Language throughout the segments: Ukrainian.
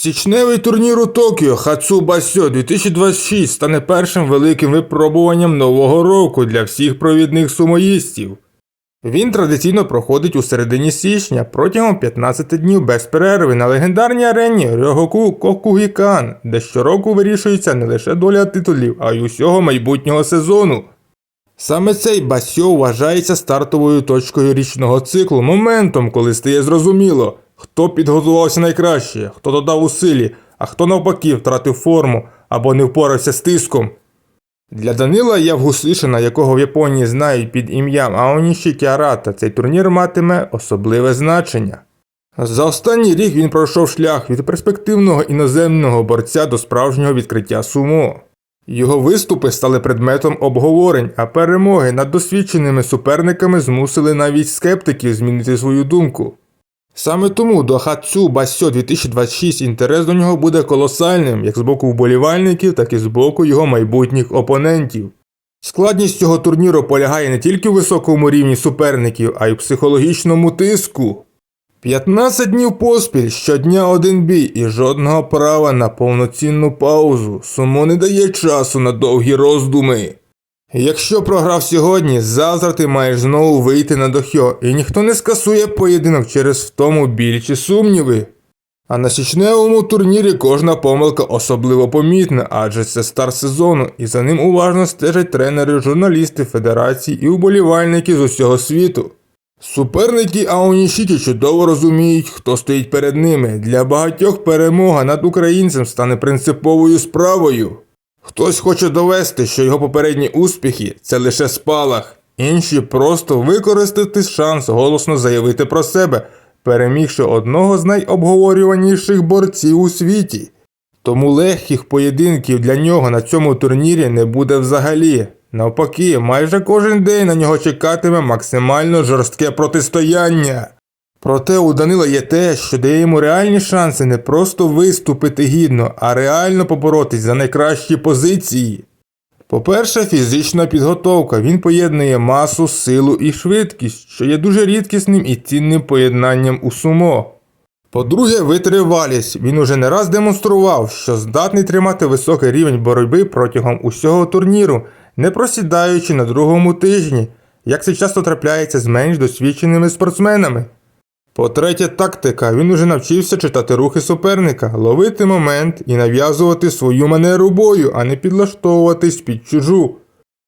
Січневий турнір у Токіо Хацу Басьо 2026 стане першим великим випробуванням нового року для всіх провідних сумоїстів. Він традиційно проходить у середині січня протягом 15 днів без перерви на легендарній арені Рьогоку Кокугікан, де щороку вирішується не лише доля титулів, а й усього майбутнього сезону. Саме цей басьо вважається стартовою точкою річного циклу, моментом, коли стає зрозуміло, хто підготувався найкраще, хто додав у силі, а хто навпаки втратив форму або не впорався з тиском. Для Данила Явгусишина, якого в Японії знають під ім'ям Аоніші Кіарата, цей турнір матиме особливе значення. За останній рік він пройшов шлях від перспективного іноземного борця до справжнього відкриття сумо. Його виступи стали предметом обговорень, а перемоги над досвідченими суперниками змусили навіть скептиків змінити свою думку. Саме тому до Хацу Басьо 2026 інтерес до нього буде колосальним як з боку вболівальників, так і з боку його майбутніх опонентів. Складність цього турніру полягає не тільки в високому рівні суперників, а й в психологічному тиску. 15 днів поспіль, щодня один бій і жодного права на повноцінну паузу. Сумо не дає часу на довгі роздуми. Якщо програв сьогодні, завтра ти маєш знову вийти на дохьо, і ніхто не скасує поєдинок через втому біль чи сумніви. А на січневому турнірі кожна помилка особливо помітна, адже це старт сезону, і за ним уважно стежать тренери, журналісти федерації і уболівальники з усього світу. Суперники Аонішікі чудово розуміють, хто стоїть перед ними. Для багатьох перемога над українцем стане принциповою справою. Хтось хоче довести, що його попередні успіхи це лише спалах, інші просто використати шанс голосно заявити про себе, перемігши одного з найобговорюваніших борців у світі. Тому легких поєдинків для нього на цьому турнірі не буде взагалі. Навпаки, майже кожен день на нього чекатиме максимально жорстке протистояння. Проте у Данила є те, що дає йому реальні шанси не просто виступити гідно, а реально поборотись за найкращі позиції. По-перше, фізична підготовка. Він поєднує масу, силу і швидкість, що є дуже рідкісним і цінним поєднанням у сумо. По-друге, витривалість. Він уже не раз демонстрував, що здатний тримати високий рівень боротьби протягом усього турніру, не просідаючи на другому тижні, як це часто трапляється з менш досвідченими спортсменами. По-третє, тактика. Він уже навчився читати рухи суперника, ловити момент і нав'язувати свою манеру бою, а не підлаштовуватись під чужу.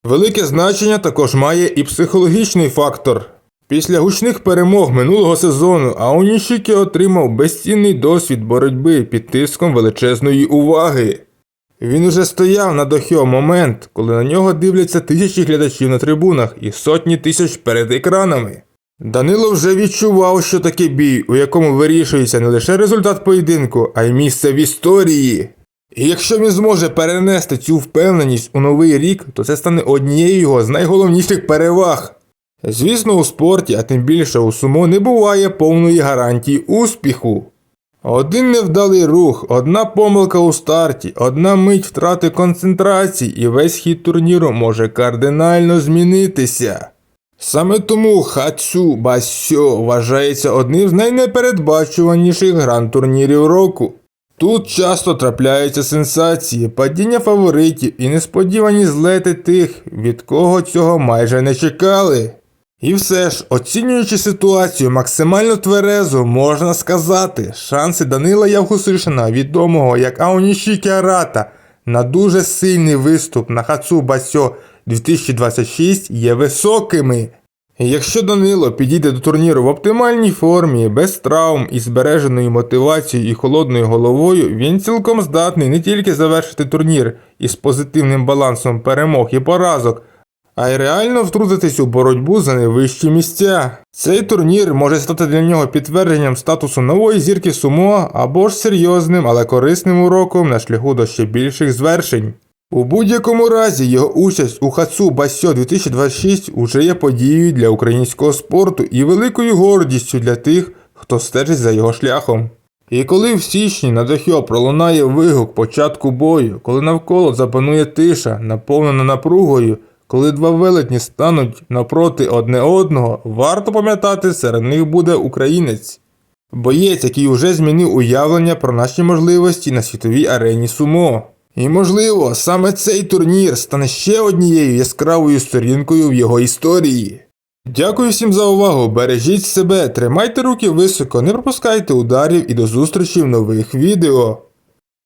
Велике значення також має і психологічний фактор. Після гучних перемог минулого сезону Аонішікі отримав безцінний досвід боротьби під тиском величезної уваги. Він уже стояв на дохьо момент, коли на нього дивляться тисячі глядачів на трибунах і сотні тисяч перед екранами. Данило вже відчував, що таке бій, у якому вирішується не лише результат поєдинку, а й місце в історії. І якщо він зможе перенести цю впевненість у новий рік, то це стане однією його з найголовніших переваг. Звісно, у спорті, а тим більше у сумо, не буває повної гарантії успіху. Один невдалий рух, одна помилка у старті, одна мить втрати концентрації, і весь хід турніру може кардинально змінитися. Саме тому Хацю Басьо вважається одним з найнепередбачуваніших гран-турнірів року. Тут часто трапляються сенсації, падіння фаворитів і несподівані злети тих, від кого цього майже не чекали. І все ж, оцінюючи ситуацію максимально тверезо, можна сказати, шанси Данила Явгусишина, відомого як Аоніші Кіарата, на дуже сильний виступ на Хацу Басьо 2026 є високими. Якщо Данило підійде до турніру в оптимальній формі, без травм і збереженою мотивацією і холодною головою, він цілком здатний не тільки завершити турнір із позитивним балансом перемог і поразок, а й реально втрутитись у боротьбу за найвищі місця. Цей турнір може стати для нього підтвердженням статусу нової зірки сумо або ж серйозним, але корисним уроком на шляху до ще більших звершень. У будь-якому разі його участь у Хацу Басьо 2026 уже є подією для українського спорту і великою гордістю для тих, хто стежить за його шляхом. І коли в січні на Дохьо пролунає вигук початку бою, коли навколо запанує тиша, наповнена напругою, коли два велетні стануть напроти одне одного, варто пам'ятати, серед них буде українець. Боєць, який уже змінив уявлення про наші можливості на світовій арені сумо. І можливо, саме цей турнір стане ще однією яскравою сторінкою в його історії. Дякую всім за увагу, бережіть себе, тримайте руки високо, не пропускайте ударів і до зустрічі в нових відео.